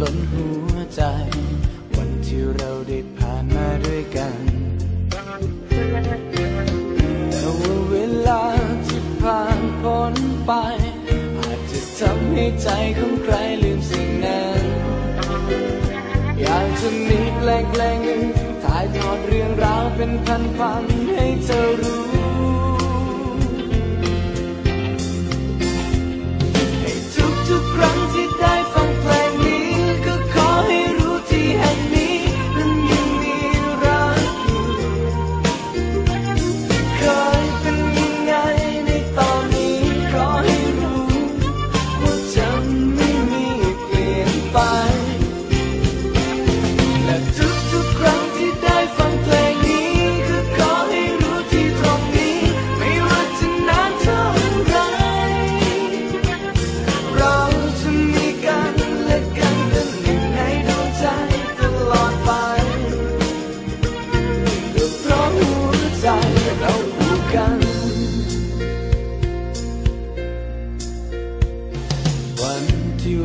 ล้นหัวใจ วันที่เราได้ผ่านมาด้วยกัน แต่ว่าเวลาที่ผ่านพ้นไป อาจจะทำให้ใจของใครลืมสิ่งนั้น อยากจะมีแปลงแปลงหนึ่งถ่ายทอดเรื่องราวเป็นพันๆให้เธอรู้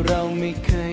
เราไม่เคย